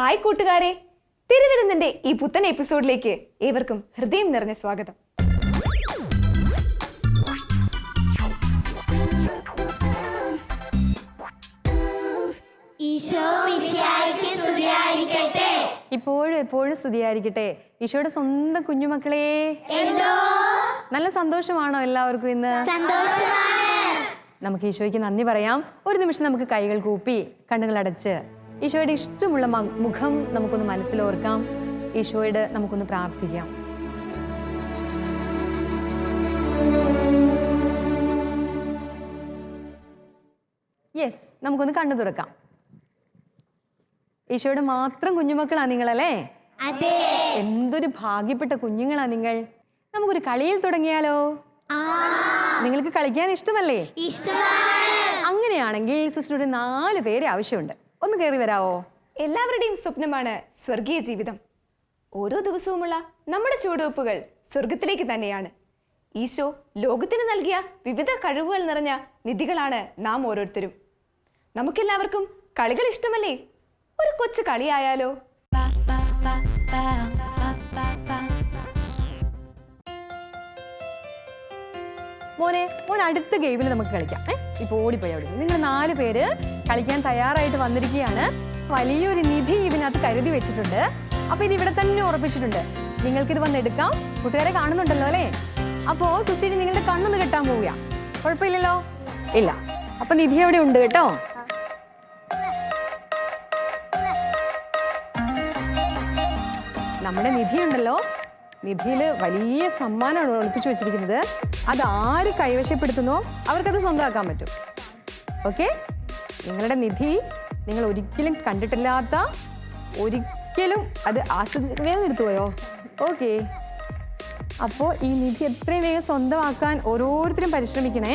Hi കൂട്ടുകാരെ. തിരുവിരുന്നിന്റെ ഈ പുത്തൻ എപ്പിസോഡിലേക്ക് ഏവർക്കും ഹൃദയം നിറഞ്ഞ സ്വാഗതം. ഇപ്പോഴും എപ്പോഴും സ്തുതിയായിരിക്കട്ടെ. ഈശോയുടെ സ്വന്തം കുഞ്ഞുമക്കളെ. നല്ല സന്തോഷമാണോ എല്ലാവർക്കും ഇന്ന്? സന്തോഷമാണ്. നമുക്ക് ഈശോയ്ക്ക് നന്ദി പറയാം. ഒരു നിമിഷം നമുക്ക് കൈകൾ കൂപ്പി കണ്ണുകൾ അടച്ച്. ഈശോയുടെ ഇഷ്ടമുള്ള മുഖം നമുക്കൊന്ന് മനസ്സിലോർക്കാം. ഈശോയുടെ നമുക്കൊന്ന് പ്രാർത്ഥിക്കാം. യെസ് നമുക്കൊന്ന് കണ്ണു തുറക്കാം. ഈശോയുടെ മാത്രം കുഞ്ഞുമക്കളാ നിങ്ങളല്ലേ? എന്തൊരു ഭാഗ്യപ്പെട്ട കുഞ്ഞുങ്ങളാ നിങ്ങൾ. നമുക്കൊരു കളിയിൽ തുടങ്ങിയാലോ? നിങ്ങൾക്ക് കളിക്കാൻ ഇഷ്ടമല്ലേ? അങ്ങനെയാണെങ്കിൽ സിസ്റ്റർ ഒരു നാല് പേരെ ആവശ്യമുണ്ട്. ഒന്ന് കയറി വരാവോ? എല്ലാവരുടെയും സ്വപ്നമാണ് സ്വർഗീയ ജീവിതം. ഓരോ ദിവസവുമുള്ള നമ്മുടെ ചുവടുവെപ്പുകൾ സ്വർഗത്തിലേക്ക് തന്നെയാണ്. ഈശോ ലോകത്തിന് നൽകിയ വിവിധ കഴിവുകൾ നിറഞ്ഞ നിധികളാണ് നാം ഓരോരുത്തരും. നമുക്കെല്ലാവർക്കും കളികൾ ഇഷ്ടമല്ലേ? ഒരു കൊച്ചു കളിയായാലോ? മോനെ മോൻ അടുത്ത ഗെയിമിൽ നമുക്ക് കളിക്കാം. ഏ? ഇപ്പൊ ഓടിപ്പോയി അവിടെ നിങ്ങൾ നാല് പേര് കളിക്കാൻ തയ്യാറായിട്ട് വന്നിരിക്കുകയാണ്. വലിയൊരു നിധി ഇതിനകത്ത് കരുതി വെച്ചിട്ടുണ്ട്. അപ്പൊ ഇത് ഇവിടെ തന്നെ ഉറപ്പിച്ചിട്ടുണ്ട്. നിങ്ങൾക്ക് ഇത് വന്നെടുക്കാം കൂട്ടുകാരെ കാണുന്നുണ്ടല്ലോ അല്ലേ? അപ്പോ സുസ്ഥിതി നിങ്ങളുടെ കണ്ണൊന്ന് കെട്ടാൻ പോവുക. കുഴപ്പമില്ലല്ലോ? ഇല്ല. അപ്പൊ നിധി അവിടെ ഉണ്ട് കേട്ടോ. നമ്മുടെ നിധി ഉണ്ടല്ലോ. നിധിയിൽ വലിയ സമ്മാനമാണ് ഒളിപ്പിച്ചു വെച്ചിരിക്കുന്നത്. അത് ആര് കൈവശപ്പെടുത്തുന്നോ അവർക്കത് സ്വന്തമാക്കാൻ പറ്റും. ഓക്കെ? നിങ്ങളുടെ നിധി നിങ്ങൾ ഒരിക്കലും കണ്ടിട്ടില്ലാത്ത ഒരിക്കലും അത് ആസ്വദിച്ച് വേഗം എടുത്തു ഓക്കെ. അപ്പോൾ ഈ നിധി എത്രയും വേഗം സ്വന്തമാക്കാൻ ഓരോരുത്തരും പരിശ്രമിക്കണേ.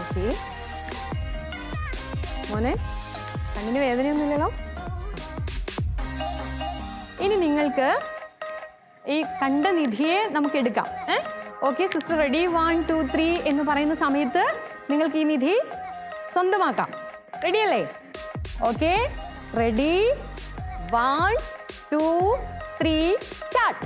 ഓക്കെ. മോനെ കണ്ണിന് വേദനയൊന്നുമില്ലല്ലോ? ഇനി നിങ്ങൾക്ക് ഈ കണ്ട നിധിയെ നമുക്ക് എടുക്കാം. ഏ? Okay sister ready one two three എന്ന് പറയുന്ന സമയത്ത് നിങ്ങൾക്ക് ഈ നിധി സ്വന്തമാക്കാം. റെഡി അല്ലേ? Okay ready one two three start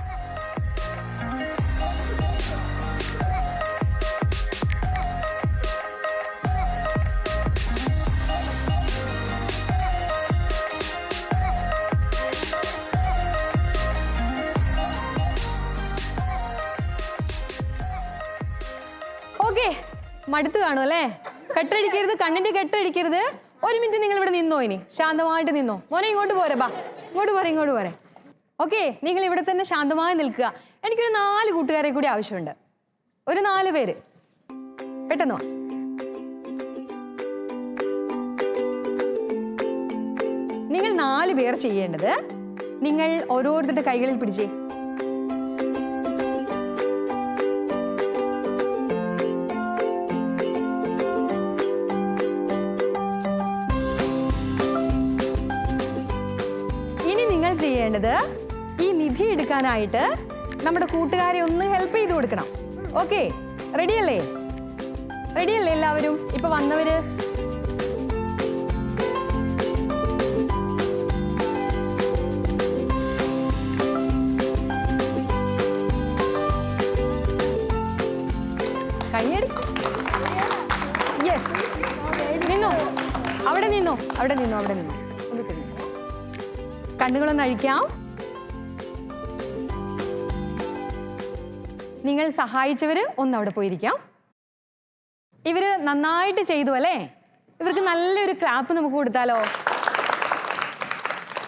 മടുത്ത് കാണും അല്ലേ? കെട്ടടിക്കരുത് കണ്ണിന്റെ കെട്ടടിക്കരുത്. ഒരു മിനിറ്റ് നിങ്ങൾ ഇവിടെ നിന്നോ ഇനി? ശാന്തമായിട്ട് നിന്നോ? മോനെ ഇങ്ങോട്ട് പോരെ ബാ. ഇങ്ങോട്ട് പോരെ ഇങ്ങോട്ട് പോരെ. ഓക്കെ നിങ്ങൾ ഇവിടെ തന്നെ ശാന്തമായി നിൽക്കുക. എനിക്കൊരു നാല് കൂട്ടുകാരെ കൂടി ആവശ്യമുണ്ട്. ഒരു നാല് പേര്. പെട്ടെന്ന്? നിങ്ങൾ നാല് പേർ ചെയ്യേണ്ടത് നിങ്ങൾ ഓരോരുത്തരുടെ കൈകളിൽ പിടിച്ചേ. ചെയ്യേണ്ടത് ഈ നിധി എടുക്കാനായിട്ട് നമ്മുടെ കൂട്ടുകാരെ ഒന്ന് ഹെൽപ്പ് ചെയ്ത് കൊടുക്കണം. ഓക്കെ റെഡിയല്ലേ റെഡിയല്ലേ എല്ലാവരും? ഇപ്പൊ വന്നവര്? അഴിക്കാം നിങ്ങൾ സഹായിച്ചവര് ഒന്ന് അവിടെ പോയിരിക്കാം. ഇവർ നന്നായിട്ട് ചെയ്തു അല്ലേ? ഇവർക്ക് നല്ലൊരു ക്ലാപ്പ് നമുക്ക് കൊടുത്താലോ?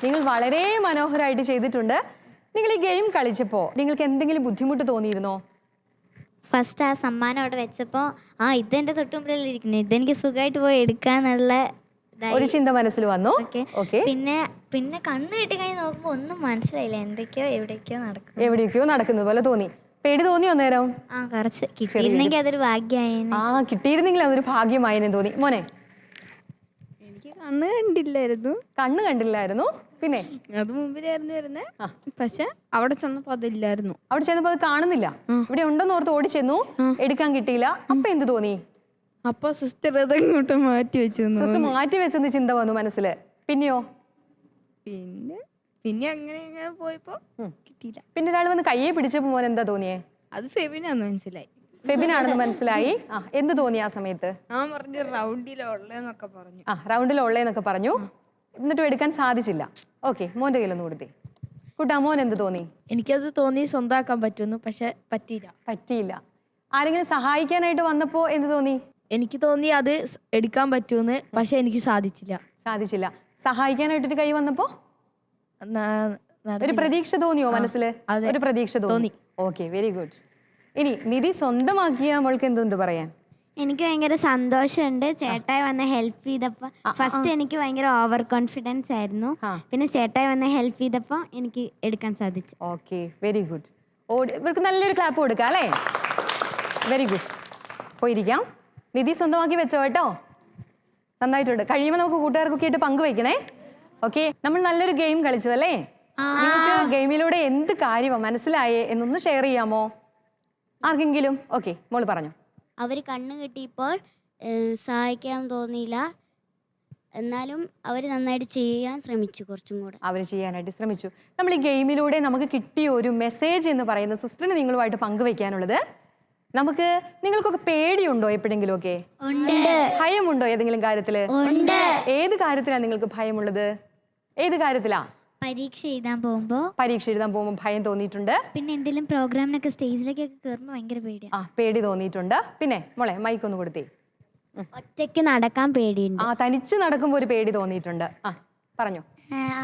നിങ്ങൾ വളരെ മനോഹരമായിട്ട് ചെയ്തിട്ടുണ്ട്. നിങ്ങൾ ഈ ഗെയിം കളിച്ചപ്പോ നിങ്ങൾക്ക് എന്തെങ്കിലും ബുദ്ധിമുട്ട് തോന്നിയിരുന്നോ? ഫസ്റ്റ് ആ സമ്മാനം അവിടെ വെച്ചപ്പോ ആ ഇതെന്റെ തൊട്ടുമുമ്പിലല്ലേ ഇരിക്കുന്നത് ഇതെനിക്ക് സുഖമായിട്ട് പോയി എടുക്കാന്നുള്ള. ഒരു ചിന്ത മനസ്സിൽ വന്നു. ഓക്കേ. പിന്നെ പിന്നെ കണ്ണ് കെട്ടി കഴിഞ്ഞ് നോക്കുമ്പോ ഒന്നും മനസ്സിലായില്ല. എന്തൊക്കെയോ എവിടേക്കോ നടക്കും എവിടേക്കോ നടക്കുന്നത് പോലെ തോന്നി. പേടി തോന്നി അന്നേരം? ആ കുറച്ച്. കിട്ടിയിരുന്നെങ്കിൽ അതൊരു ഭാഗ്യമായേനെ ആ കിട്ടിയിരുന്നെങ്കിൽ അതൊരു ഭാഗ്യമായെന്ന് തോന്നി. മോനെ. എനിക്ക് കണ്ണ് കണ്ടില്ലായിരുന്നു. കണ്ണ് കണ്ടില്ലായിരുന്നു. പിന്നെ? അത് മുമ്പിലായിരുന്നു വരുന്നേ. പക്ഷെ അവിടെ ചെന്നപ്പോ അതില്ലായിരുന്നു. അവിടെ ചെന്നപ്പോ അത് കാണുന്നില്ല. ഇവിടെ ഉണ്ടെന്ന് ഓർത്ത് ഓടി ചെന്നു എടുക്കാൻ കിട്ടിയില്ല. അപ്പൊ എന്ത് തോന്നി? അപ്പൊ സിസ്റ്റർ അതങ്ങോട്ട് മാറ്റി വെച്ചു സിസ്റ്റർ മാറ്റി വെച്ചെന്ന് ചിന്ത വന്നു മനസ്സിൽ പിന്നെയോ? പിന്നെ പിന്നെ അങ്ങനെ ഇങ്ങനെ പോയപ്പോ. കിട്ടിയില്ല. പിന്നെ ഒരാൾ വന്ന് കയ്യെ പിടിച്ചപ്പോ മോൻ എന്താ തോന്നിയേ? അത് ഫെബിനാന്ന് മനസ്സിലായി. ഫെബിനാണെന്ന് മനസ്സിലായി. ആ എന്ത് തോന്നി ആ സമയത്ത്? റൗണ്ടിലുള്ളേന്നൊക്കെ പറഞ്ഞു റൗണ്ടിലുള്ളെന്നൊക്കെ പറഞ്ഞു. ആ പറഞ്ഞു. എന്നിട്ടും എടുക്കാൻ സാധിച്ചില്ല. ഓക്കെ മോന്റെ കയ്യിലൊന്ന് കൊടുത്തേ. കുട്ടാ മോൻ എന്ത് തോന്നി? എനിക്കത് തോന്നി സ്വന്തമാക്കാൻ പറ്റുന്നു പക്ഷെ പറ്റിയില്ല. പറ്റിയില്ല. ആരെങ്കിലും സഹായിക്കാനായിട്ട് വന്നപ്പോ എന്ത് തോന്നി? എനിക്ക് തോന്നി അത് എടുക്കാൻ പറ്റുമെന്ന് പക്ഷെ എനിക്ക് സാധിച്ചില്ല. സാധിച്ചില്ല. സഹായിക്കാനായിട്ട് കൈ വന്നപ്പോ? ന- ഒരു. പ്രതീക്ഷ തോന്നിയോ മനസ്സിൽ? മനസ്സിൽ അതെ. ഒരു പ്രതീക്ഷ തോന്നി. ഓക്കെ വെരി ഗുഡ് ഇനി നിധി സ്വന്തമാക്കിയ അവൾക്ക് എന്തുണ്ട് പറയാൻ? എനിക്ക് ഭയങ്കര സന്തോഷമുണ്ട്. ചേട്ടായി വന്ന് ഹെൽപ്പ് ചെയ്തപ്പോൾ ഫസ്റ്റ് എനിക്ക് ഭയങ്കര ഓവർ കോൺഫിഡൻസ് ആയിരുന്നു. ആ. പിന്നെ ചേട്ടായി വന്ന് ഹെൽപ്പ് ചെയ്തപ്പോൾ എനിക്ക് എടുക്കാൻ സാധിച്ചു. ഓക്കെ വെരി ഗുഡ് ഓടി ഇവർക്ക് നല്ലൊരു ക്ലാപ്പ് കൊടുക്കാം അല്ലേ? Very good പോയിരിക്കാം. നിധി സ്വന്തമാക്കി വെച്ചോ കേട്ടോ. നന്നായിട്ടുണ്ട്. കഴിയുമ്പോൾ നമുക്ക് കൂട്ടുകാർക്കൊക്കെ ആയിട്ട് പങ്കുവെക്കണേ ഓക്കെ നമ്മൾ നല്ലൊരു ഗെയിം കളിച്ചു അല്ലേ? നിങ്ങൾക്ക് ഗെയിമിലൂടെ എന്ത് കാര്യമാണ് മനസ്സിലായേ? എന്നൊന്ന് ഷെയർ ചെയ്യാമോ? ആർക്കെങ്കിലും? ഓക്കെ മോൾ പറഞ്ഞു. അവർ കണ്ണ് കിട്ടിയപ്പോൾ സഹായിക്കാൻ തോന്നിയില്ല. എന്നാലും അവർ നന്നായിട്ട് ചെയ്യാൻ ശ്രമിച്ചു കുറച്ചും കൂടെ. അവർ ചെയ്യാനായിട്ട് ശ്രമിച്ചു. നമ്മൾ ഈ ഗെയിമിലൂടെ നമുക്ക് കിട്ടിയ ഒരു മെസ്സേജ് എന്ന് പറയുന്നത് സിസ്റ്ററിന് നിങ്ങളുമായിട്ട് പങ്കുവെക്കാനുള്ളത് നമുക്ക് നിങ്ങൾക്കൊക്കെ പേടിയുണ്ടോ എപ്പോഴെങ്കിലും ഒക്കെ ഭയമുണ്ടോ ഏതെങ്കിലും കാര്യത്തിൽ? ഏത് കാര്യത്തിലാണ് നിങ്ങൾക്ക് ഭയമുള്ളത്? ഏത് കാര്യത്തിലാ? പരീക്ഷ എഴുതാൻ പോകുമ്പോ. പരീക്ഷ എഴുതാൻ പോകുമ്പോൾ ഭയം തോന്നിയിട്ടുണ്ട്. പിന്നെ എന്തെങ്കിലും പ്രോഗ്രാമിനൊക്കെ സ്റ്റേജിലേക്കൊക്കെ കയറുമ്പോൾ ഭയങ്കര പേടിയാണ് ആ പേടി തോന്നിയിട്ടുണ്ട്. പിന്നെ മോളെ മൈക്ക് ഒന്ന് കൊടുത്തേ. ഒറ്റയ്ക്ക് നടക്കാൻ പേടിയുണ്ട്. ആ തനിച്ച് നടക്കുമ്പോൾ ഒരു പേടി തോന്നിയിട്ടുണ്ട്. ആ പറഞ്ഞു.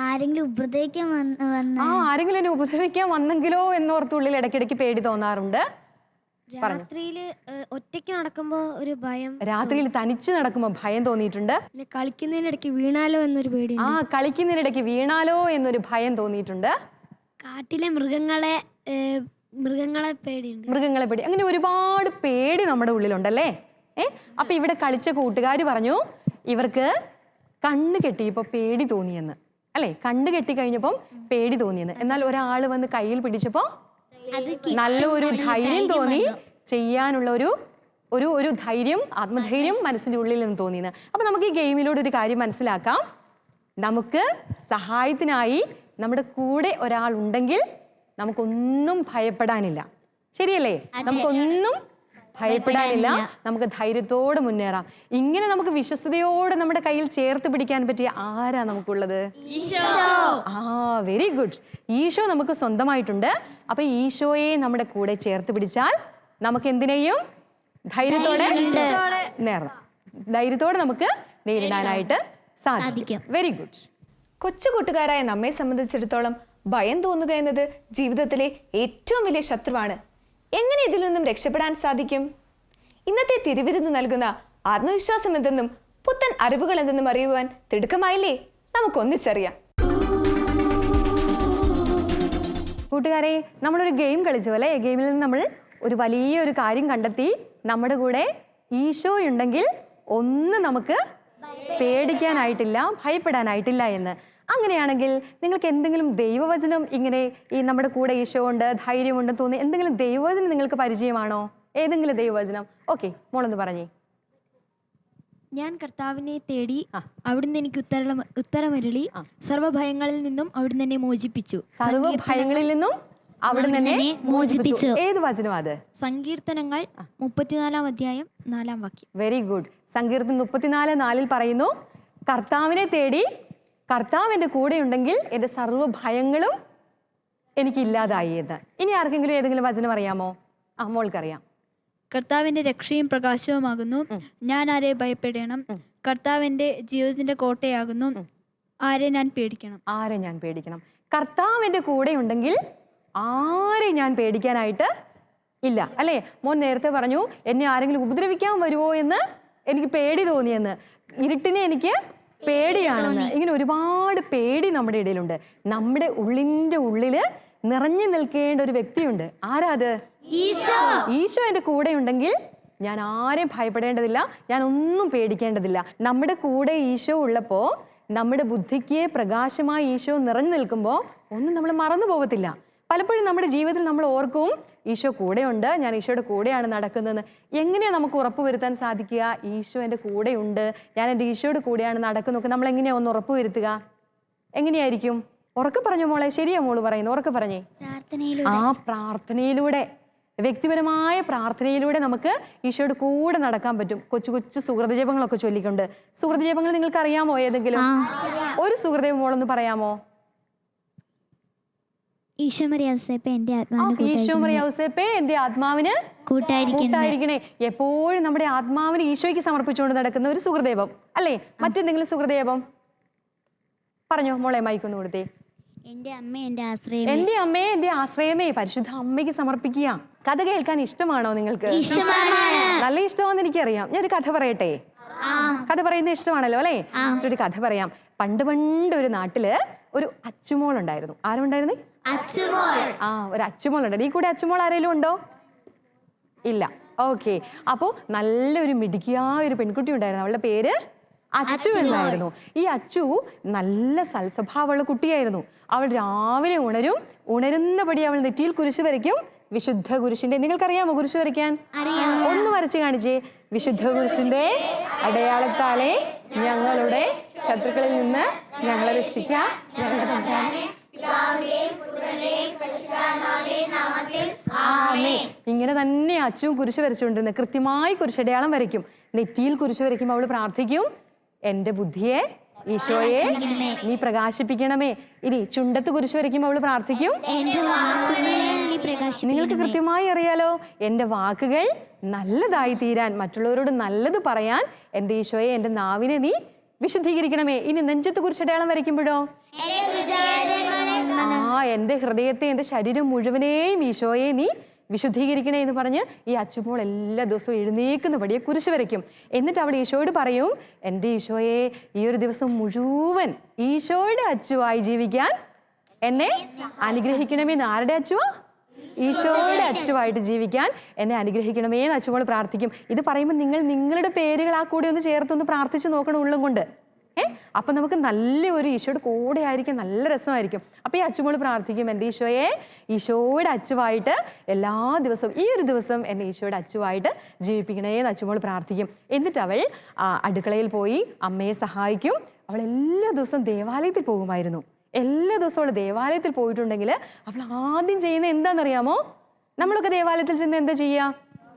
ആരെങ്കിലും ഉപദ്രവിക്കാൻ വന്ന് ആ ആരെങ്കിലും എന്നെ ഉപദ്രവിക്കാൻ വന്നെങ്കിലോ എന്നോർത്തുള്ളിൽ ഇടയ്ക്കിടയ്ക്ക് പേടി തോന്നാറുണ്ട്. രാത്രിയിൽ ഒറ്റയ്ക്ക് നടക്കുമ്പോ ഒരു ഭയം രാത്രിയിൽ തനിച്ച് നടക്കുമ്പോ ഭയം തോന്നിയിട്ടുണ്ട്? പിന്നെ കളിക്കുന്നതിനിടയ്ക്ക് വീണാലോ എന്നൊരു പേടി ആ കളിക്കുന്നതിനിടയ്ക്ക് വീണാലോ എന്നൊരു ഭയം തോന്നിയിട്ടുണ്ട്? കാട്ടിലെ മൃഗങ്ങളെ മൃഗങ്ങളെ പേടിയുണ്ട്. മൃഗങ്ങളെ പേടി. അങ്ങനെ ഒരുപാട് പേടി നമ്മുടെ ഉള്ളിലുണ്ടല്ലേ? ഏ? അപ്പൊ ഇവിടെ കളിച്ച കൂട്ടുകാർ പറഞ്ഞു ഇവർക്ക് കണ്ണ് കെട്ടിയപ്പോ പേടി തോന്നിയെന്ന്. അല്ലെ? കണ്ണ് കെട്ടി കഴിഞ്ഞപ്പം പേടി തോന്നിയെന്ന്. എന്നാൽ ഒരാൾ വന്ന് കയ്യിൽ പിടിച്ചപ്പോ നല്ലൊരു ധൈര്യം തോന്നി ചെയ്യാനുള്ള ഒരു ഒരു ഒരു ധൈര്യം ആത്മധൈര്യം മനസ്സിന്റെ ഉള്ളിൽ നിന്ന് തോന്നിയെന്ന്. അപ്പൊ നമുക്ക് ഈ ഗെയിമിലൂടെ ഒരു കാര്യം മനസ്സിലാക്കാം. നമുക്ക് സഹായത്തിനായി നമ്മുടെ കൂടെ ഒരാൾ ഉണ്ടെങ്കിൽ നമുക്കൊന്നും ഭയപ്പെടാനില്ല. ശരിയല്ലേ? നമുക്കൊന്നും ഭയപ്പെടാനില്ല. നമുക്ക് ധൈര്യത്തോടെ മുന്നേറാം. ഇങ്ങനെ നമുക്ക് വിശ്വസ്തയോടെ നമ്മുടെ കയ്യിൽ ചേർത്ത് പിടിക്കാൻ പറ്റിയ ആരാ നമുക്കുള്ളത്? ആ വെരി ഗുഡ് ഈശോ നമുക്ക് സ്വന്തമായിട്ടുണ്ട്. അപ്പൊ ഈശോയെ നമ്മുടെ കൂടെ ചേർത്ത് പിടിച്ചാൽ നമുക്ക് എന്തിനേയും ധൈര്യത്തോടെ നേരണം ധൈര്യത്തോടെ നമുക്ക് നേരിടാനായിട്ട് സാധിക്കും. വെരി ഗുഡ് കൊച്ചു കൂട്ടുകാരായ നമ്മെ സംബന്ധിച്ചിടത്തോളം ഭയം തോന്നുക എന്നത് ജീവിതത്തിലെ ഏറ്റവും വലിയ ശത്രുവാണ്. എങ്ങനെ ഇതിൽ നിന്നും രക്ഷപ്പെടാൻ സാധിക്കും? ഇന്നത്തെ തിരുവിരുന്ന് നൽകുന്ന ആത്മവിശ്വാസം എന്തെന്നും പുത്തൻ അറിവുകൾ എന്തെന്നും അറിയുവാൻ തിടുക്കമായില്ലേ? നമുക്കൊന്നിച്ചറിയാം. കൂട്ടുകാരെ നമ്മളൊരു ഗെയിം കളിച്ചു അല്ലേ? ഗെയിമിൽ നിന്ന് നമ്മൾ ഒരു വലിയൊരു കാര്യം കണ്ടെത്തി നമ്മുടെ കൂടെ ഈശോ ഉണ്ടെങ്കിൽ ഒന്നും നമുക്ക് പേടിക്കാനായിട്ടില്ല ഭയപ്പെടാനായിട്ടില്ല എന്ന്. അങ്ങനെയാണെങ്കിൽ നിങ്ങൾക്ക് എന്തെങ്കിലും ദൈവവചനം ഇങ്ങനെ ഈ നമ്മുടെ കൂടെ ഈശോ ഉണ്ട് ധൈര്യമുണ്ട് തോന്നി എന്തെങ്കിലും ദൈവവചനം നിങ്ങൾക്ക് പരിചയമാണോ? ഏതെങ്കിലും ദൈവവചനം? ഓക്കെ മോളൊന്ന് പറഞ്ഞേ. ഞാൻ കർത്താവിനെ തേടി. അവിടുന്ന് എനിക്ക് ഉത്തരം ഉത്തരമരുളി സർവഭയങ്ങളിൽ നിന്നും അവിടുന്ന് എന്നെ മോചിപ്പിച്ചു. സർവഭയങ്ങളിൽ നിന്നും അവിടുന്ന് തന്നെ മോചിപ്പിച്ചു. ഏത് വചനം അത്? സങ്കീർത്തനങ്ങൾ മുപ്പത്തിനാലാം അധ്യായം നാലാം വാക്യം. വെരി ഗുഡ് സങ്കീർത്തനം മുപ്പത്തിനാല് നാലിൽ പറയുന്നു കർത്താവിനെ തേടി കർത്താവ് എന്റെ കൂടെ ഉണ്ടെങ്കിൽ എന്റെ സർവ ഭയങ്ങളും എനിക്ക് ഇല്ലാതായി എന്ന്. ഇനി ആർക്കെങ്കിലും ഏതെങ്കിലും വചനം അറിയാമോ? അമ്മോൾക്കറിയാം കർത്താവിന്റെ രക്ഷയും പ്രകാശവുമാകുന്നു. ഞാൻ ആരെ ഭയപ്പെടണം? കർത്താവിന്റെ ജീവിതത്തിന്റെ കോട്ടയാകുന്നു. ആരെ ഞാൻ പേടിക്കണം? ആരെ ഞാൻ പേടിക്കണം? കർത്താവിന്റെ കൂടെ ഉണ്ടെങ്കിൽ ആരെ ഞാൻ പേടിക്കാനായിട്ട് ഇല്ല. അല്ലേ? മോൻ നേരത്തെ പറഞ്ഞു എന്നെ ആരെങ്കിലും ഉപദ്രവിക്കാൻ വരുമോ എന്ന് എനിക്ക് പേടി തോന്നിയെന്ന്. ഇരുട്ടിനെ എനിക്ക് പേടിയാണെന്ന്. ഇങ്ങനെ ഒരുപാട് പേടി നമ്മുടെ ഇടയിലുണ്ട്. നമ്മുടെ ഉള്ളിന്റെ ഉള്ളിൽ നിറഞ്ഞു നിൽക്കേണ്ട ഒരു വ്യക്തിയുണ്ട്. ആരാ അത്? ഈശോ. എന്റെ കൂടെ ഉണ്ടെങ്കിൽ ഞാൻ ആരെയും ഭയപ്പെടേണ്ടതില്ല. ഞാൻ ഒന്നും പേടിക്കേണ്ടതില്ല. നമ്മുടെ കൂടെ ഈശോ ഉള്ളപ്പോൾ നമ്മുടെ ബുദ്ധിക്ക് പ്രകാശമായി ഈശോ നിറഞ്ഞു നിൽക്കുമ്പോൾ ഒന്നും നമ്മൾ മറന്നു പോകത്തില്ല. പലപ്പോഴും നമ്മുടെ ജീവിതത്തിൽ നമ്മൾ ഓർക്കും ഈശോ കൂടെയുണ്ട് ഞാൻ ഈശോയുടെ കൂടെയാണ് നടക്കുന്നതെന്ന്. എങ്ങനെയാണ് നമുക്ക് ഉറപ്പ് വരുത്താൻ സാധിക്കുക? ഈശോ എന്റെ കൂടെയുണ്ട് ഞാൻ എന്റെ ഈശോയുടെ കൂടെയാണ് നടക്കുന്നതൊക്കെ നമ്മൾ എങ്ങനെയാ ഒന്ന് ഉറപ്പ് വരുത്തുക എങ്ങനെയായിരിക്കും? ഉറക്കെ പറഞ്ഞു മോളെ ശരിയാ മോൾ പറയുന്നു ഉറക്കെ പറഞ്ഞേ. ആ പ്രാർത്ഥനയിലൂടെ വ്യക്തിപരമായ പ്രാർത്ഥനയിലൂടെ നമുക്ക് ഈശോയുടെ കൂടെ നടക്കാൻ പറ്റും. കൊച്ചു കൊച്ചു സുഹൃത ജപങ്ങളൊക്കെ ചൊല്ലിക്കൊണ്ട്. സുഹൃത ജപങ്ങൾ നിങ്ങൾക്ക് അറിയാമോ ഏതെങ്കിലും ഒരു സുഹൃദയ മോളൊന്ന് പറയാമോ? എന്റെ എന്റെ ആത്മാവിന് കൂട്ടായിരിക്കണം. എപ്പോഴും നമ്മുടെ ആത്മാവിന് ഈശോയ്ക്ക് സമർപ്പിച്ചുകൊണ്ട് നടക്കുന്ന ഒരു സുഹൃദേവം. അല്ലേ? മറ്റെന്തെങ്കിലും സുഹൃദേവം? പറഞ്ഞോ മോളെ മൈക്കൊന്ന് കൊടുത്തേ. എന്റെ അമ്മ എന്റെ ആശ്രയം എന്റെ അമ്മയെ എന്റെ ആശ്രയമേ. പരിശുദ്ധ അമ്മയ്ക്ക് സമർപ്പിക്കുക. കഥ കേൾക്കാൻ ഇഷ്ടമാണോ നിങ്ങൾക്ക്? നല്ല ഇഷ്ടമാണെന്ന് എനിക്കറിയാം. ഞാനൊരു ഒരു കഥ പറയട്ടെ? കഥ പറയുന്നത് ഇഷ്ടമാണല്ലോ അല്ലേ? ഒരു കഥ പറയാം. പണ്ട് പണ്ട് ഒരു നാട്ടിൽ ഒരു അച്ചുമോൾ ഉണ്ടായിരുന്നു ആരുണ്ടായിരുന്നു? ആ ഒരു അച്ചുമോൾ ഉണ്ട് ഈ കൂടെ അച്ചുമോൾ ആരെങ്കിലും ഉണ്ടോ? ഇല്ല. ഓക്കെ. അപ്പോ നല്ലൊരു മിടുക്കിയായ ഒരു പെൺകുട്ടി ഉണ്ടായിരുന്നു. അവളുടെ പേര് അച്ചു എന്നായിരുന്നു. ഈ അച്ചു നല്ല സൽസ്വഭാവമുള്ള കുട്ടിയായിരുന്നു. അവൾ രാവിലെ ഉണരും ഉണരുന്നപടി അവൾ നെറ്റിയിൽ കുരിശ് വരയ്ക്കും. വിശുദ്ധ കുരിശിന്റെ നിങ്ങൾക്കറിയാമോ കുരിശ് വരയ്ക്കാൻ? ഒന്ന് വരച്ച് കാണിച്ചേ. വിശുദ്ധ കുരിശിന്റെ അടയാളത്താലെ ഞങ്ങളുടെ ശത്രുക്കളിൽ നിന്ന് ഞങ്ങളെ രക്ഷിക്കാം. ഞങ്ങളുടെ. ഇങ്ങനെ തന്നെ അച്ചുവും കുരിശ് വരച്ചുകൊണ്ടിരുന്നത് കൃത്യമായി കുരിശടയാളം വരയ്ക്കും. നെറ്റിയിൽ കുരിശ് വരയ്ക്കുമ്പോൾ അവൾ പ്രാർത്ഥിക്കും. എന്റെ ബുദ്ധിയെ ഈശോയെ നീ പ്രകാശിപ്പിക്കണമേ. ഇനി ചുണ്ടത്ത് കുരിശ് വരയ്ക്കുമ്പോൾ അവൾ പ്രാർത്ഥിക്കും. നിങ്ങൾക്ക് കൃത്യമായി അറിയാലോ എന്റെ വാക്കുകൾ നല്ലതായി തീരാൻ മറ്റുള്ളവരോട് നല്ലത് പറയാൻ എന്റെ ഈശോയെ എന്റെ നാവിനെ നീ വിശുദ്ധീകരിക്കണമേ. ഇനി നെഞ്ചത്ത് കുരിശടയാളം വരയ്ക്കുമ്പോഴോ? ആ എന്റെ ഹൃദയത്തെ എന്റെ ശരീരം മുഴുവനെയും ഈശോയെ നീ വിശുദ്ധീകരിക്കണേ എന്ന് പറഞ്ഞ് ഈ അച്ചുമോൾ എല്ലാ ദിവസവും എഴുന്നേക്കുന്ന പടിയെ കുരിശ് വരയ്ക്കും. എന്നിട്ട് അവൾ ഈശോയോട് പറയും എന്റെ ഈശോയെ ഈ ഒരു ദിവസം മുഴുവൻ ഈശോയുടെ അച്ചുവായി ജീവിക്കാൻ എന്നെ അനുഗ്രഹിക്കണമേ എന്ന് ആരുടെ അച്ചുവാ? ഈശോയുടെ അച്ചുവായിട്ട് ജീവിക്കാൻ എന്നെ അനുഗ്രഹിക്കണമേ എന്ന് അച്ചുമോൾ പ്രാർത്ഥിക്കും. ഇത് പറയുമ്പോൾ നിങ്ങൾ നിങ്ങളുടെ പേരുകൾ ആ കൂടെ ഒന്ന് ചേർത്തൊന്ന് പ്രാർത്ഥിച്ചു നോക്കണം ഉള്ളും കൊണ്ട്. ഏ? അപ്പൊ നമുക്ക് നല്ല ഒരു ഈശോയുടെ കൂടെ ആയിരിക്കും നല്ല രസമായിരിക്കും. അപ്പൊ ഈ അച്ചുമോൾ പ്രാർത്ഥിക്കും എന്റെ ഈശോയെ ഈശോയുടെ അച്ചുവായിട്ട് എല്ലാ ദിവസവും ഈ ഒരു ദിവസം എന്നെ ഈശോയുടെ അച്ചുവായിട്ട് ജീവിപ്പിക്കണേ എന്ന് അച്ചുമോൾ പ്രാർത്ഥിക്കും. എന്നിട്ട് അവൾ അടുക്കളയിൽ പോയി അമ്മയെ സഹായിക്കും. അവൾ എല്ലാ ദിവസവും ദേവാലയത്തിൽ പോകുമായിരുന്നു. എല്ലാ ദിവസവും അവൾ ദേവാലയത്തിൽ പോയിട്ടുണ്ടെങ്കിൽ അവൾ ആദ്യം ചെയ്യുന്ന എന്താണെന്നറിയാമോ? നമ്മളൊക്കെ ദേവാലയത്തിൽ ചെന്ന് എന്താ ചെയ്യാ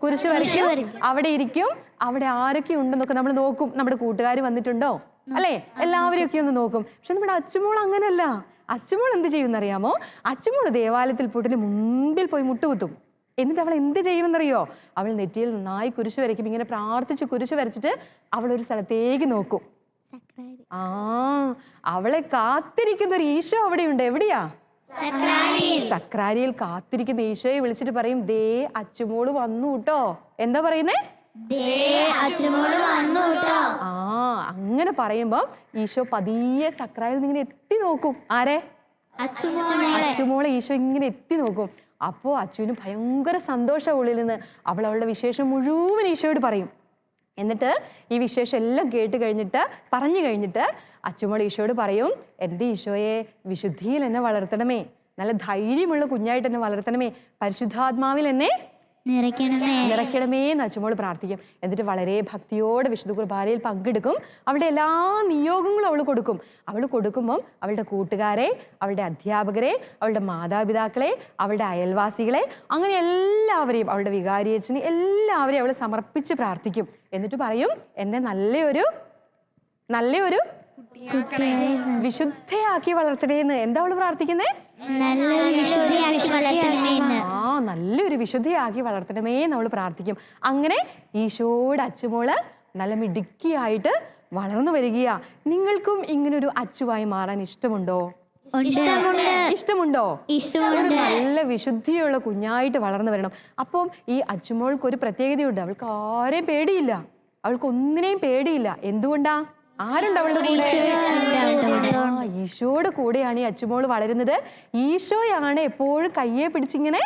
കുരിശ് വരയ്ക്കും. അവിടെ ഇരിക്കും. അവിടെ ആരൊക്കെ ഉണ്ടെന്നൊക്കെ നമ്മൾ നോക്കും. നമ്മുടെ കൂട്ടുകാർ വന്നിട്ടുണ്ടോ? അല്ലേ? എല്ലാവരും ഒക്കെ ഒന്ന് നോക്കും. പക്ഷെ നമ്മുടെ അച്ചുമോൾ അങ്ങനല്ല. അച്ചുമോൾ എന്ത് ചെയ്യുമെന്നറിയാമോ? അച്ചുമോൾ ദേവാലയത്തിൽ പോയിട്ട് മുമ്പിൽ പോയി മുട്ടുകുത്തും. എന്നിട്ട് അവൾ എന്ത് ചെയ്യുമെന്നറിയോ? അവൾ നെറ്റിയിൽ നന്നായി കുരിശ് വരയ്ക്കും. ഇങ്ങനെ പ്രാർത്ഥിച്ച് കുരിശ് വരച്ചിട്ട് അവൾ ഒരു സ്ഥലത്തേക്ക് നോക്കും. ആ അവളെ കാത്തിരിക്കുന്ന ഒരു ഈശോ അവിടെയുണ്ട്. എവിടെയാ? സക്രാരിയിൽ. കാത്തിരിക്കുന്ന ഈശോയെ വിളിച്ചിട്ട് പറയും ദേ അച്ചുമോൾ വന്നു കേട്ടോ. എന്താ പറയുന്നേ? ആ അങ്ങനെ പറയുമ്പോ ഈശോ പതിയെ സക്രായിൽ നിന്ന് ഇങ്ങനെ എത്തി നോക്കും. ആരെ? അച്ചുമോളെ ഈശോ ഇങ്ങനെ എത്തി നോക്കും. അപ്പോ അച്ചുവിന് ഭയങ്കര സന്തോഷ ഉള്ളിൽ നിന്ന് അവൾ അവളുടെ വിശേഷം മുഴുവൻ ഈശോയോട് പറയും. എന്നിട്ട് ഈ വിശേഷം എല്ലാം കേട്ട് കഴിഞ്ഞിട്ട് പറഞ്ഞു കഴിഞ്ഞിട്ട് അച്ചുമോൾ ഈശോയോട് പറയും എന്റെ ഈശോയെ വിശുദ്ധിയിൽ എന്നെ വളർത്തണമേ. നല്ല ധൈര്യമുള്ള കുഞ്ഞായിട്ട് എന്നെ വളർത്തണമേ. പരിശുദ്ധാത്മാവിൽ എന്നെ നിറയ്ക്കണമേ. നച്ചുമോൾ പ്രാർത്ഥിക്കും. എന്നിട്ട് വളരെ ഭക്തിയോടെ വിശുദ്ധ കുർബാനയിൽ പങ്കെടുക്കും. അവളുടെ എല്ലാ നിയോഗങ്ങളും അവൾ കൊടുക്കും. അവൾ കൊടുക്കുമ്പം അവളുടെ കൂട്ടുകാരെ അവളുടെ അധ്യാപകരെ അവളുടെ മാതാപിതാക്കളെ അവളുടെ അയൽവാസികളെ അങ്ങനെ എല്ലാവരെയും അവളുടെ വികാരിയച്ഛനെ എല്ലാവരെയും അവൾ സമർപ്പിച്ച് പ്രാർത്ഥിക്കും. എന്നിട്ട് പറയും എന്നെ നല്ലൊരു നല്ലൊരു വിശുദ്ധയാക്കി വളർത്തണേന്ന്. എന്താ അവൾ പ്രാർത്ഥിക്കുന്നേ? ആ നല്ലൊരു വിശുദ്ധിയാക്കി വളർത്തണമേ എന്ന് അവൾ പ്രാർത്ഥിക്കും. അങ്ങനെ ഈശോയുടെ അച്ചുമോൾ നല്ല മിടുക്കിയായിട്ട് വളർന്നു വരികയാ. നിങ്ങൾക്കും ഇങ്ങനൊരു അച്ചുവായി മാറാൻ ഇഷ്ടമുണ്ടോ? ഇഷ്ടമുണ്ടോ. ഒരു നല്ല വിശുദ്ധിയുള്ള കുഞ്ഞായിട്ട് വളർന്നു വരണം. അപ്പം ഈ അച്ചുമോൾക്ക് ഒരു പ്രത്യേകതയുണ്ട്. അവൾക്ക് ആരെയും പേടിയില്ല. അവൾക്ക് ഒന്നിനെയും പേടിയില്ല. എന്തുകൊണ്ടാ? ആരുണ്ട് അവളുടെ കൂടെ? ഈശോയുടെ കൂടെയാണ് ഈ അച്ചുമോൾ വളരുന്നത്. ഈശോയാണ് എപ്പോഴും കയ്യെ പിടിച്ചിങ്ങനെ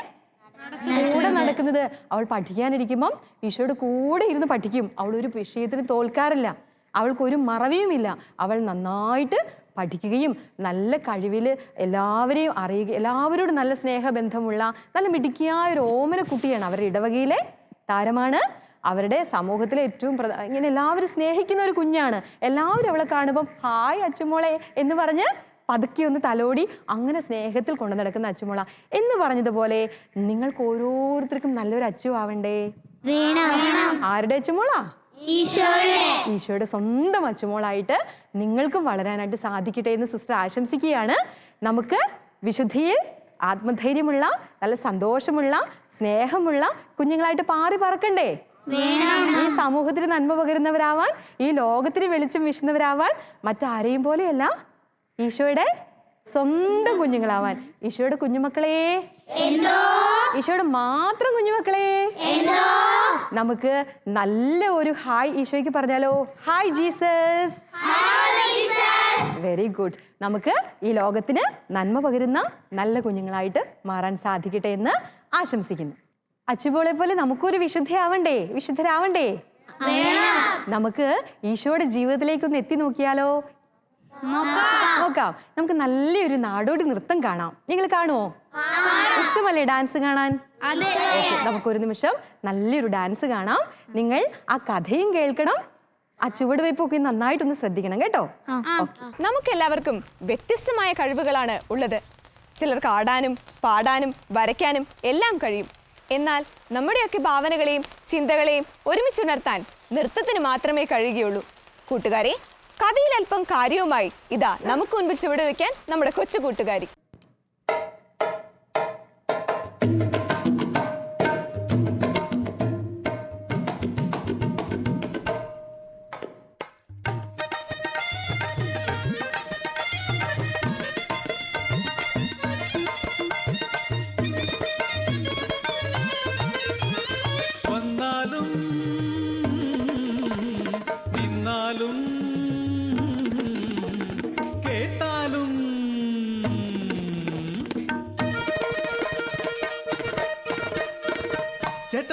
കൂടെ നടക്കുന്നത്. അവൾ പഠിക്കാനിരിക്കുമ്പം ഈശോയുടെ കൂടെ ഇരുന്ന് പഠിക്കും. അവൾ ഒരു വിഷയത്തിന് തോൽക്കാറില്ല. അവൾക്ക് ഒരു മറവിയുമില്ല. അവൾ നന്നായിട്ട് പഠിക്കുകയും നല്ല കഴിവിൽ എല്ലാവരെയും അറിയുക എല്ലാവരോടും നല്ല സ്നേഹബന്ധമുള്ള നല്ല മിടുക്കിയായ ഒരു ഓമന കുട്ടിയാണ് അവരുടെ ഇടവകയിലെ താരമാണ് അവരുടെ സമൂഹത്തിലെ ഏറ്റവും ഇങ്ങനെ എല്ലാവരും സ്നേഹിക്കുന്ന ഒരു കുഞ്ഞാണ്. എല്ലാവരും അവളെ കാണുമ്പം ഹായ് അച്ചുമോളെ എന്ന് പറഞ്ഞ് പതുക്കി ഒന്ന് തലോടി അങ്ങനെ സ്നേഹത്തിൽ കൊണ്ടു നടക്കുന്ന അച്ചുമോള എന്ന് പറഞ്ഞതുപോലെ നിങ്ങൾക്ക് ഓരോരുത്തർക്കും നല്ലൊരു അച്ചു ആവണ്ടേ? ആരുടെ അച്ചുമോളാ ഈശോയുടെ. സ്വന്തം അച്ചുമോളായിട്ട് നിങ്ങൾക്കും വളരാനായിട്ട് സാധിക്കട്ടെ എന്ന് സിസ്റ്റർ ആശംസിക്കുകയാണ്. നമുക്ക് വിശുദ്ധിയിൽ ആത്മധൈര്യമുള്ള നല്ല സന്തോഷമുള്ള സ്നേഹമുള്ള കുഞ്ഞുങ്ങളായിട്ട് പാറി പറക്കണ്ടേ? ഈ സമൂഹത്തിന് നന്മ പകരുന്നവരാവാൻ ഈ ലോകത്തിന് വെളിച്ചം വീശുന്നവരാവാൻ മറ്റാരെയും പോലെയല്ല ഈശോയുടെ സ്വന്തം കുഞ്ഞുങ്ങളാവാൻ. ഈശോയുടെ കുഞ്ഞുമക്കളെ. ഈശോയുടെ മാത്രം കുഞ്ഞുമക്കളെ. നമുക്ക് നല്ല ഒരു ഹായ് ഈശോയ്ക്ക് പറഞ്ഞാലോ. Hi Jesus. Very good. നമുക്ക് ഈ ലോകത്തിന് നന്മ പകരുന്ന നല്ല കുഞ്ഞുങ്ങളായിട്ട് മാറാൻ സാധിക്കട്ടെ എന്ന് ആശംസിക്കുന്നു. അച്ചുപോളെ പോലെ നമുക്കൊരു വിശുദ്ധയാവണ്ടേ? വിശുദ്ധരാവണ്ടേ? നമുക്ക് ഈശോയുടെ ജീവിതത്തിലേക്ക് ഒന്ന് എത്തി നോക്കിയാലോ? നോക്കാം. നമുക്ക് നല്ലൊരു നാടോടി നൃത്തം കാണാം. നിങ്ങൾ കാണുമോ ഇഷ്ടമല്ലേ ഡാൻസ് കാണാൻ? നമുക്കൊരു നിമിഷം നല്ലൊരു ഡാൻസ് കാണാം. നിങ്ങൾ ആ കഥയും കേൾക്കണം. ആ ചുവടുവയ്പൊക്കെ നന്നായിട്ടൊന്ന് ശ്രദ്ധിക്കണം കേട്ടോ. നമുക്ക് എല്ലാവർക്കും വ്യത്യസ്തമായ കഴിവുകളാണ് ഉള്ളത്. ചിലർക്ക് ആടാനും പാടാനും വരയ്ക്കാനും എല്ലാം കഴിയും. എന്നാൽ നമ്മുടെയൊക്കെ ഭാവനകളെയും ചിന്തകളെയും ഒരുമിച്ചുണർത്താൻ നൃത്തത്തിന് മാത്രമേ കഴിയുകയുള്ളൂ. കൂട്ടുകാരെ കഥയിൽ അല്പം കാര്യവുമായി ഇതാ നമുക്ക് മുൻപ് ചുവട് വയ്ക്കാൻ നമ്മുടെ കൊച്ചു കൂട്ടുകാരി.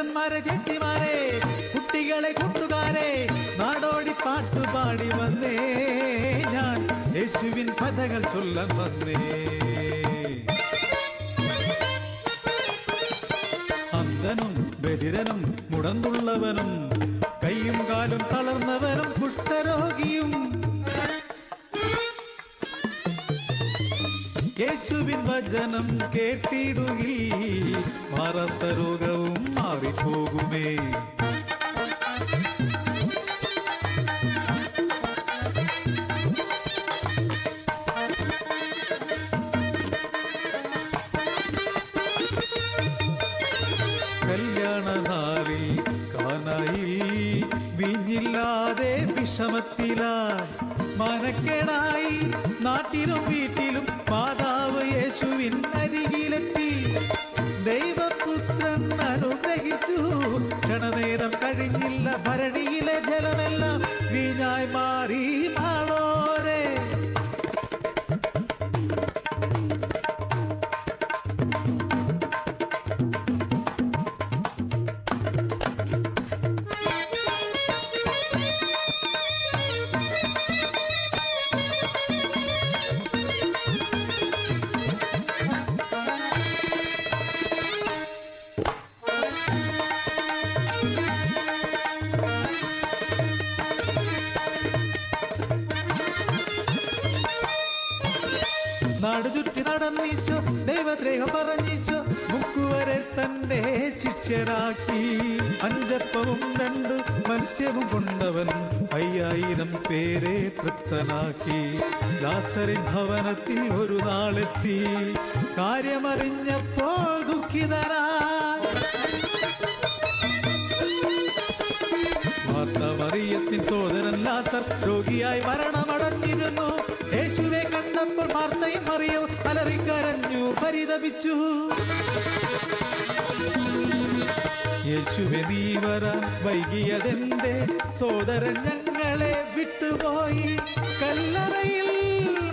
ചേട്ടന്മാരെ ചേച്ചിമാരെ കുട്ടികളെ കൂട്ടുകാരെ നാടോടി പാട്ടുപാടി വന്നേ ഞാൻ. യേശുവിൻ കഥകൾ ചൊല്ലാൻ വന്നേ. അന്ധനും ബധിരനും മുടന്തുള്ളവനും കൈയും കാലും തളർന്നവനും കുഷ്ഠരോഗിയും യേശുവിൻ വചനം കേട്ടിടുകിൽ മറത്ത രോഗവും മാറിപ്പോകുമേ. വീഞ്ഞില്ലാതെ വിഷമത്തിലായി മനക്കേടായി നാട്ടിലും വീട്ടിലും മാതാവ് യേശുവിൻ അരികിലെത്തി. ദൈവപുത്രൻ അനുഗ്രഹിച്ചു. ക്ഷണനേരം കഴിഞ്ഞില്ല ഭരണിയിലെ ജലമെല്ലാം വീഞ്ഞായി മാറി. മാളോരെ ശിഷ്യരാക്കി അഞ്ചപ്പവും രണ്ട് മത്സ്യവും കൊണ്ടവൻ അയ്യായിരം പേരെ തൃപ്തനാക്കി. ദാസരി ഭവനത്തിൽ ഒരു നാളെത്തി. കാര്യമറിഞ്ഞപ്പോൾ ദുഃഖിതരാ മറിയത്തിൻ സോദരൻ രോഗിയായി മരണമടഞ്ഞിരുന്നു. യേശുവെ കണ്ടപ്പോൾ മാർത്തയും മറിയോ അലറിക്കരഞ്ഞു പരിതപിച്ചു. യേശുവെ നീ വരാൻ വൈകിയതെന്റെ സോദരൻ ഞങ്ങളെ വിട്ടുപോയി. കല്ലറയിൽ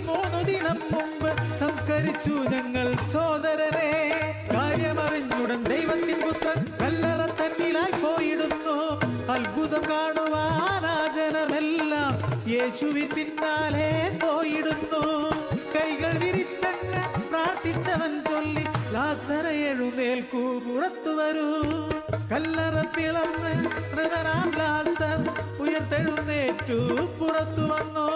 മൂന്നു ദിനം മുമ്പ് സംസ്കരിച്ചു ഞങ്ങൾ സോദരനെ. കാര്യമറിഞ്ഞുടൻ ദൈവത്തിൻ പുത്രൻ കല്ലറ തന്നിലായി പോയിടുന്നു. അത്ഭുതം ജനമെല്ലാം യേശുവിൻ പിന്നാലെ പ്രാർത്ഥിച്ചവൻ ചൊല്ലി ലാസര എഴുന്നേൽക്കൂ. പുറത്തു വരൂ. കല്ലറ പിളർന്ന് മൃതനാം ലാസർ ഉയർത്തെഴുന്നേറ്റു. പുറത്തു വന്നു.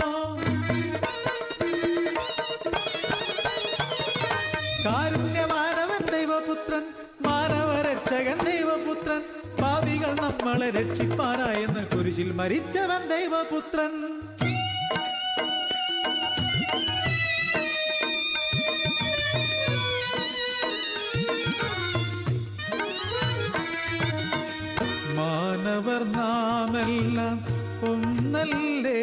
കാരുണ്യമാനവൻ ദൈവപുത്രൻ മാനവരക്ഷകൻ ദൈവപുത്രൻ പാപികൾ നമ്മളെ രക്ഷിപ്പാനായെന്ന് കുരിശിൽ മരിച്ചവൻ ദൈവപുത്രൻ. മാനവർ നാമെല്ലാം ഒന്നല്ലേ?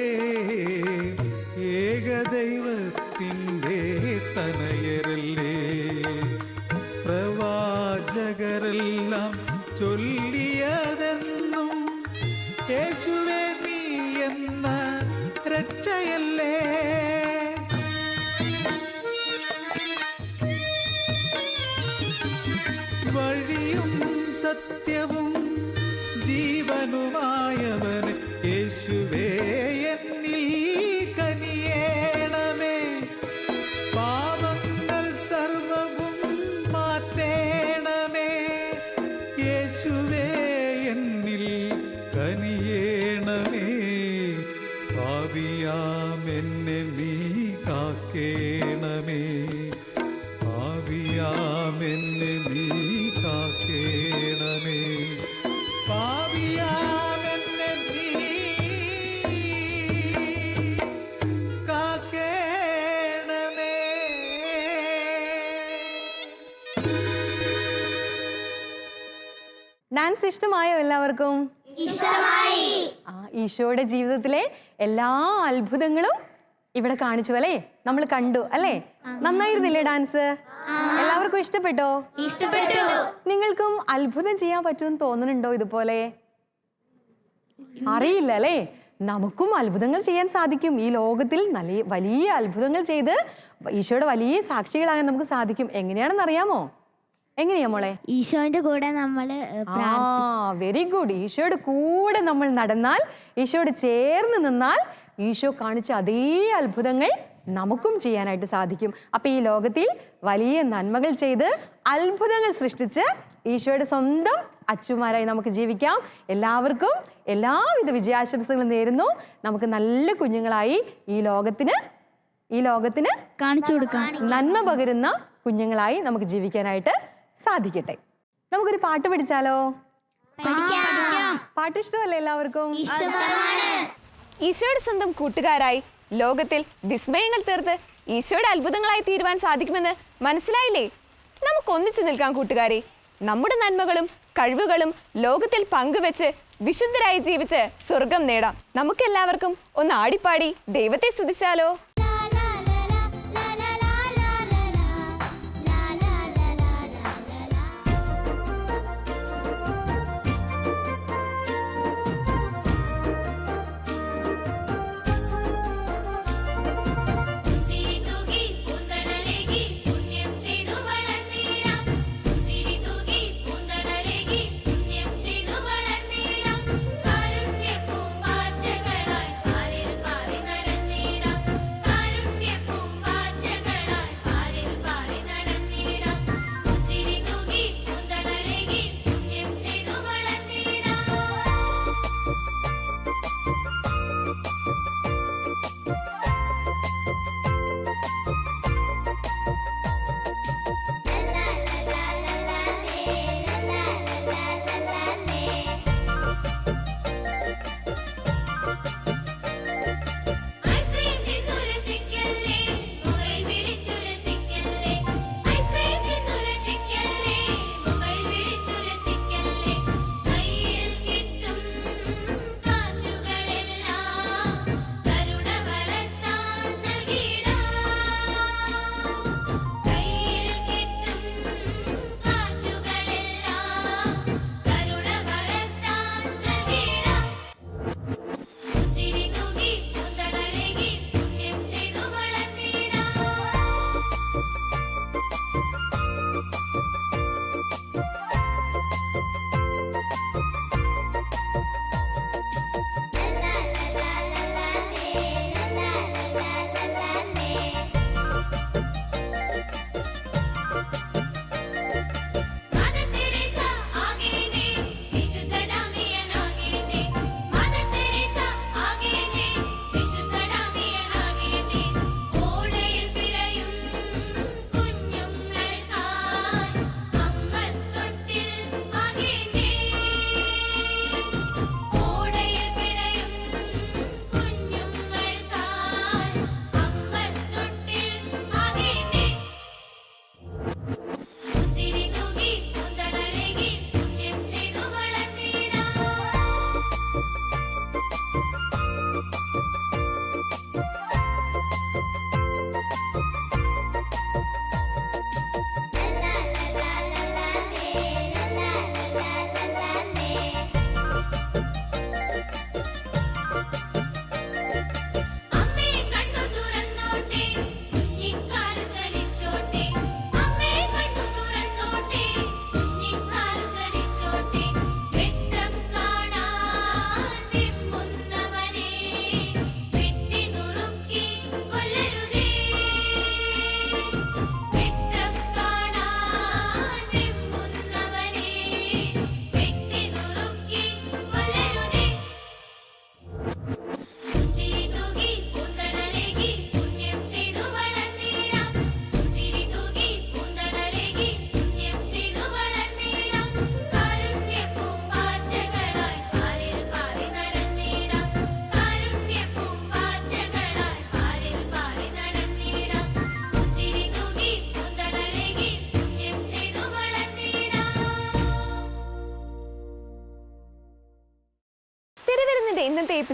ഏകദൈവത്തിന്റെ തനയരല്ലേ? പ്രവാചകരെല്ലാം ചൊല്ലിയതെന്നും യേശുവേ ഡാൻസ് ഇഷ്ടമായോ എല്ലാവർക്കും? ആ ഈശോയുടെ ജീവിതത്തിലെ എല്ലാ അത്ഭുതങ്ങളും ഇവിടെ കാണിച്ചു അല്ലേ? നമ്മൾ കണ്ടു അല്ലേ? നന്നായിരുന്നില്ലേ ഡാൻസ്? എല്ലാവർക്കും ഇഷ്ടപ്പെട്ടോ? ഇഷ്ടപ്പെട്ടു. നിങ്ങൾക്കും അത്ഭുതം ചെയ്യാൻ പറ്റുമെന്ന് തോന്നുന്നുണ്ടോ ഇതുപോലെ? അറിയില്ല അല്ലേ? നമുക്കും അത്ഭുതങ്ങൾ ചെയ്യാൻ സാധിക്കും. ഈ ലോകത്തിൽ നല്ല വലിയ അത്ഭുതങ്ങൾ ചെയ്ത് ഈശോയുടെ വലിയ സാക്ഷികളാകാൻ നമുക്ക് സാധിക്കും. എങ്ങനെയാണെന്ന് അറിയാമോ എങ്ങനെയാ മോളെ? ഈശോന്റെ കൂടെ നമ്മൾ ആ വെരി ഗുഡ് ഈശോയുടെ കൂടെ നമ്മൾ നടന്നാൽ ഈശോട് ചേർന്ന് നിന്നാൽ ഈശോ കാണിച്ച അതേ അത്ഭുതങ്ങൾ നമുക്കും ചെയ്യാനായിട്ട് സാധിക്കും. അപ്പൊ ഈ ലോകത്തിൽ വലിയ നന്മകൾ ചെയ്ത് അത്ഭുതങ്ങൾ സൃഷ്ടിച്ച് ഈശോയുടെ സ്വന്തം അച്ചുമാരായി നമുക്ക് ജീവിക്കാം. എല്ലാവർക്കും എല്ലാവിധ വിജയാശംസകളും നേരുന്നു. നമുക്ക് നല്ല കുഞ്ഞുങ്ങളായി ഈ ലോകത്തിന് ഈ ലോകത്തിന് കാണിച്ചു കൊടുക്കാം. നന്മ പകരുന്ന കുഞ്ഞുങ്ങളായി നമുക്ക് ജീവിക്കാനായിട്ട് സാധിക്കട്ടെ. നമുക്കൊരു പാട്ട് പഠിച്ചാലോ? പാട്ട് ഇഷ്ടമല്ലേ എല്ലാവർക്കും? ഈശോയുടെ സ്വന്തം കൂട്ടുകാരായി ലോകത്തിൽ വിസ്മയങ്ങൾ തീർത്ത് ഈശോയുടെ അത്ഭുതങ്ങളായി തീരുവാൻ സാധിക്കുമെന്ന് മനസ്സിലായില്ലേ? നമുക്ക് ഒന്നിച്ചു നിൽക്കാം കൂട്ടുകാരെ. നമ്മുടെ നന്മകളും കഴിവുകളും ലോകത്തിൽ പങ്കുവെച്ച് വിശുദ്ധരായി ജീവിച്ച് സ്വർഗം നേടാം. നമുക്കെല്ലാവർക്കും ഒന്ന് ആടിപ്പാടി ദൈവത്തെ സ്തുതിച്ചാലോ?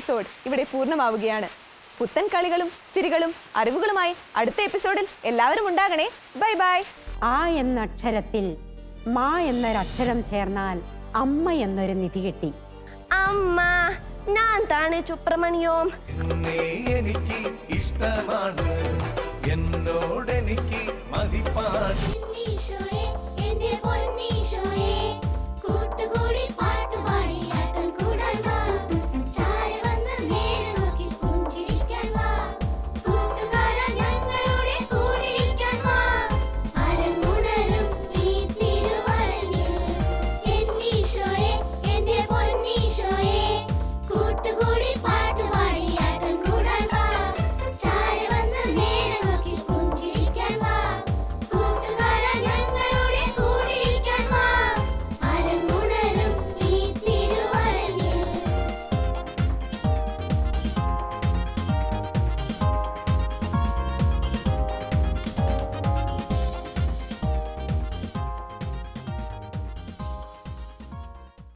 എപ്പിസോഡ് ഇവിടെ പൂർണമാവുകയാണ്. പുത്തൻ കളികളും ചിരികളും അറിവുകളുമായി അടുത്ത എപ്പിസോഡിൽ എല്ലാവരും ഉണ്ടാകണേ. ബൈ ബൈ ആ എന്ന അക്ഷരത്തിൽ മാ എന്നൊരക്ഷരം ചേർന്നാൽ അമ്മ എന്നൊരു നിധി കിട്ടി. അമ്മ ഞാൻ താണ് സുബ്രഹ്മണ്യം. എനിക്ക് ഇഷ്ടമാണ്. എന്നോടെനിക്ക്